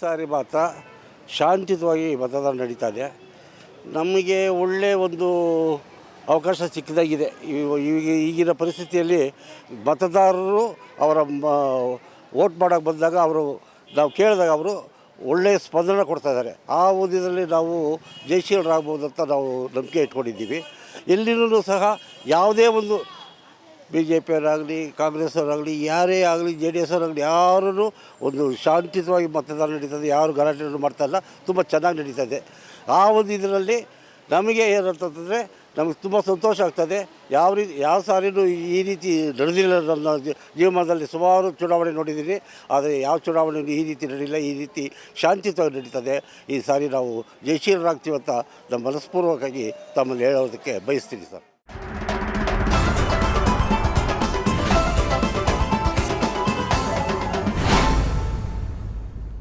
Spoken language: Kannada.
ಸಾರಿ ಮಾತ್ರ ಶಾಂತಿಯುತವಾಗಿ ಮತದಾನ ನಡೀತಾ ಇದೆ. ನಮಗೆ ಒಳ್ಳೆಯ ಒಂದು ಅವಕಾಶ ಸಿಕ್ಕಿದಾಗಿದೆ. ಈಗ ಈಗಿನ ಪರಿಸ್ಥಿತಿಯಲ್ಲಿ ಮತದಾರರು ಅವರ ವೋಟ್ ಮಾಡೋಕ್ಕೆ ಬಂದಾಗ ಅವರು ನಾವು ಕೇಳಿದಾಗ ಅವರು ಒಳ್ಳೆಯ ಸ್ಪಂದನೆ ಕೊಡ್ತಾ ಇದ್ದಾರೆ. ಆ ಇದರಲ್ಲಿ ನಾವು ಜಯಶೀಲರಾಗ್ಬೋದು ಅಂತ ನಾವು ನಂಬಿಕೆ ಇಟ್ಕೊಂಡಿದ್ದೀವಿ. ಎಲ್ಲಿನೂ ಸಹ ಯಾವುದೇ ಒಂದು ಬಿ ಜೆ ಪಿಯವರಾಗಲಿ ಕಾಂಗ್ರೆಸ್ ಅವರಾಗಲಿ ಯಾರೇ ಆಗಲಿ ಜೆ ಡಿ ಎಸ್ ಅವರಾಗಲಿ ಯಾರೂ ಒಂದು ಶಾಂತಿಯುತವಾಗಿ ಮತದಾನ ನಡೀತದೆ. ಯಾರು ಗಲಾಟೆಯನ್ನು ಮಾಡ್ತಾ ಇಲ್ಲ ತುಂಬ ಚೆನ್ನಾಗಿ ನಡೀತದೆ. ಆ ಒಂದು ಇದರಲ್ಲಿ ನಮಗೆ ಏನಂತಂದರೆ ನಮಗೆ ತುಂಬ ಸಂತೋಷ ಆಗ್ತದೆ. ಯಾವ ರೀತಿ ಯಾವ ಸಾರಿನೂ ಈ ರೀತಿ ನಡೆದಿಲ್ಲ ನನ್ನ ಜೀವನದಲ್ಲಿ. ಸುಮಾರು ಚುನಾವಣೆ ನೋಡಿದ್ದೀನಿ ಆದರೆ ಯಾವ ಚುನಾವಣೆ ಈ ರೀತಿ ನಡೀಲಿಲ್ಲ ಈ ರೀತಿ ಶಾಂತಿಯುತವಾಗಿ ನಡೀತದೆ. ಈ ಸಾರಿ ನಾವು ಜಯಶೀಲರಾಗ್ತೀವಂತ ನಮ್ಮ ಮನಸ್ಪೂರ್ವಕವಾಗಿ ತಮ್ಮಲ್ಲಿ ಹೇಳೋದಕ್ಕೆ ಬಯಸ್ತೀನಿ ಸರ್.